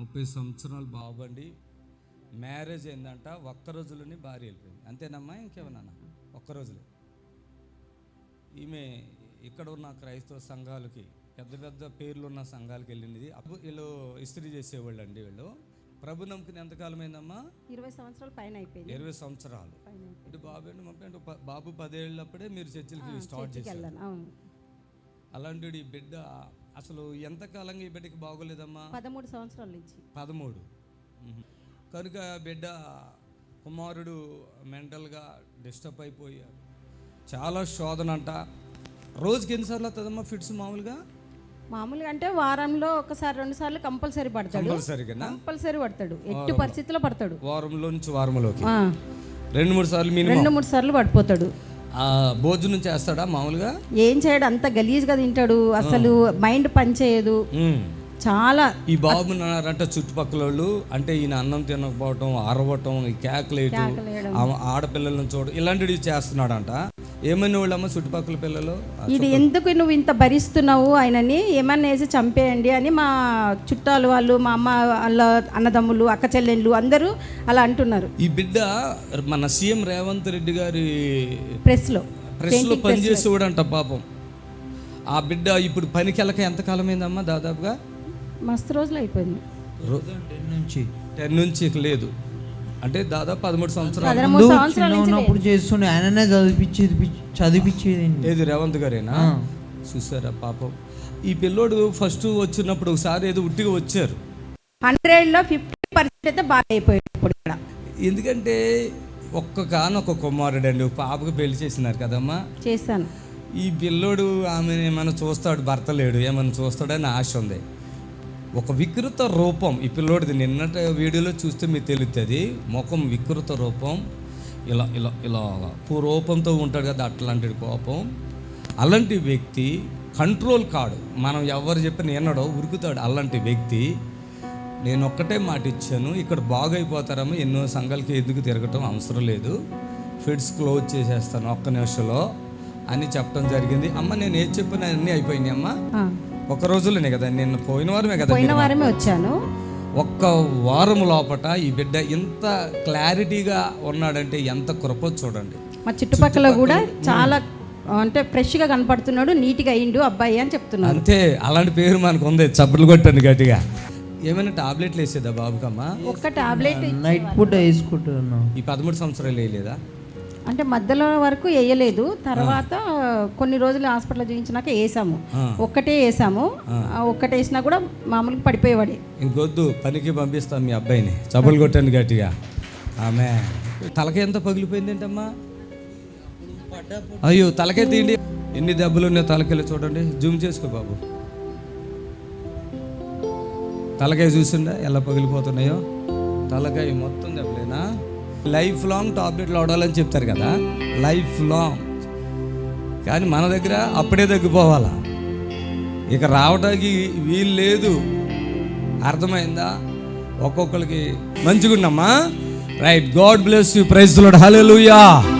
ముప్పై సంవత్సరాలు బాబండి మ్యారేజ్ అయిందంట ఒక్క రోజులోనే భార్య వెళ్ళిపోయింది. అంతేనమ్మా? ఇంకేమన్నా ఒక్క రోజులే. ఈమె ఇక్కడ ఉన్న క్రైస్తవ సంఘాలకి పెద్ద పెద్ద పేర్లు ఉన్న సంఘాలకి వెళ్ళింది. అప్పుడు వీళ్ళు ఇస్త్రీ చేసేవాళ్ళు అండి వీళ్ళు. ప్రభు నమ్ముకుని ఎంతకాలం అయిందమ్మా? ఇరవై సంవత్సరాల పైన అయిపోయింది. ఇరవై సంవత్సరాలు. అంటే బాబు అంటే బాబు పదేళ్ళప్పుడే మీరు చర్చిలకి స్టార్ట్ చేశారు. అలాంటి బిడ్డ అసలు ఎంతకాలంగా ఈ బిడ్డకి బాగోలేదమ్మా? పదమూడు సంవత్సరాల నుంచి. పదమూడు. కనుక బిడ్డ కుమారుడు మెంటల్గా డిస్టర్బ్ అయిపోయాడు. చాలా శోధన అంట రోజుకి ఎన్నిసార్లు వస్తుందమ్మా ఫిట్స్ మామూలుగా? మామూలుగా అంటే వారంలో ఒకసారి రెండు సార్లు కంపల్సరీ పడతాడు. కంపల్సరీ పడతాడు. ఎట్టి పరిస్థితిలో పడతాడు. వారంలో నుంచి వారంలోకి. రెండు మూడు సార్లు రెండు మూడు సార్లు పడిపోతాడు. భోజనం చేస్తాడా మామూలుగా? ఏం చేయడు అంత గలీజ్గా తింటాడు. అసలు మైండ్ పనిచేయదు. చాలా ఈ బాబు నారంట చుట్టుపక్కల వాళ్ళు అంటే ఈయన అన్నం తినకపోవటం అరవటం ఈ కేకలేయటం ఆడపిల్లలను చూడడం ఇలాంటివి చేస్తున్నాడంట. ఏమైనా వాళ్ళమ్మ చుట్టుపక్కల పిల్లలు? ఇది ఎందుకు నువ్వు ఇంత భరిస్తున్నావు ఆయనని? ఏమన్నా వేసి చంపేయండి అని మా చుట్టాలు వాళ్ళు మా అమ్మ వాళ్ళ అన్నదమ్ములు అక్క చెల్లెళ్ళు అందరూ అలా అంటున్నారు. ఈ బిడ్డ మన సీఎం రేవంత్ రెడ్డి గారి ప్రెస్లో ప్రెస్లో పనిచేసేవాడంట పాపం. ఆ బిడ్డ ఇప్పుడు పనికి వెళ్ళక ఎంతకాలం అయిందమ్మా దాదాపుగా? మస్తు రోజులు అయిపోయింది. టెన్ నుంచి టెన్ నుంచి లేదు. అంటే దాదాపు పదమూడు సంవత్సరాలు. ఉన్నప్పుడు చేస్తుండే. ఆయననే చదివిపించేది చదివిపించేది ఏది రేవంత్ గారేనా? చూసారా పాపం. ఈ పిల్లోడు ఫస్ట్ వచ్చినప్పుడు ఒకసారి ఏదో ఉట్టిగా వచ్చారు. హండ్రెడ్లో ఫిఫ్టీ పర్సెంట్ అయితే బాగా అయిపోయాడు ఇప్పుడు ఇక్కడ ఎందుకంటే ఒక్క కానొక్క కుమారుడు అండి పాపకు పెళ్ళి చేసినారు కదమ్మా. చేశాను. ఈ పిల్లోడు ఆమెను ఏమైనా చూస్తాడు భర్త లేడు ఏమైనా చూస్తాడని ఆశ ఉంది. ఒక వికృత రూపం. ఈ పిల్లోడిది నిన్నటి వీడియోలో చూస్తే మీకు తెలుస్తుంది ముఖం వికృత రూపం. ఇలా ఇలా ఇలా రూపంతో ఉంటాడు కదా అట్లాంటి కోపం. అలాంటి వ్యక్తి కంట్రోల్ కాడు. మనం ఎవరు చెప్పిన ఎన్నడో ఉరుకుతాడు అలాంటి వ్యక్తి. నేను ఒక్కటే మాట ఇచ్చాను. ఇక్కడ బాగైపోతారేమో ఎన్నో సంఘాలకి ఎందుకు తిరగటం అవసరం లేదు. ఫిడ్స్ క్లోజ్ చేసేస్తాను ఒక్క నిమిషంలో అని చెప్పడం జరిగింది. అమ్మ నేను ఏది చెప్పిన అన్నీ అయిపోయినాయి అమ్మ ఒక రోజులోనే కదా నేను పోయిన వారమే కదా పోయిన వారమే వచ్చాను. ఒక్క వారం లోపట ఈ బిడ్డ ఇంత క్లారిటీగా ఉన్నాడంటే ఎంత కృప చూడండి. మా చుట్టుపక్కల కూడా చాలా అంటే ఫ్రెష్గా కనపడుతున్నాడు నీట్గా అయిండు అబ్బాయి అని చెప్తున్నాడు అంతే అలాంటి పేరు మనకు ఉంది చప్పట్లు కొట్టండి గట్టిగా. ఏమైనా టాబ్లెట్లు వేసేదా బాబుకమ్మా? ఒక్క టాబ్లెట్ నైట్ పూట వేసుకుంటున్నాం. ఈ పదమూడు సంవత్సరాలు వేయలేదా? అంటే మధ్యలో వరకు వేయలేదు. తర్వాత కొన్ని రోజులు హాస్పిటల్ చూపించినాక వేసాము. ఒక్కటే వేసాము. ఒక్కటే వేసినా కూడా మామూలుగా పడిపోయేవాడే. ఇంకొద్దు పనికి పంపిస్తాం మీ అబ్బాయిని. చప్పలు కొట్టండి గట్టిగా. ఆమె. తలకాయ ఎంత పగిలిపోయింది ఏంటమ్మా అయ్యో తలకాయ తీయండి. ఎన్ని దెబ్బలు ఉన్నాయో తలకాయలు చూడండి. జూమ్ చేసుకో బాబు. తలకాయ చూసిండా ఎలా పగిలిపోతున్నాయో? తలకాయ మొత్తం దెబ్బలేనా? లైఫ్ లాంగ్ టాబ్లెట్లు వాడాలని చెప్తారు కదా. Life long. కానీ మన దగ్గర అప్పుడే తగ్గిపోవాలా? ఇక రావడానికి వీలు లేదు. అర్థమైందా? ఒక్కొక్కరికి మంచిగున్నమ్మా right. God bless you. Praise లూయా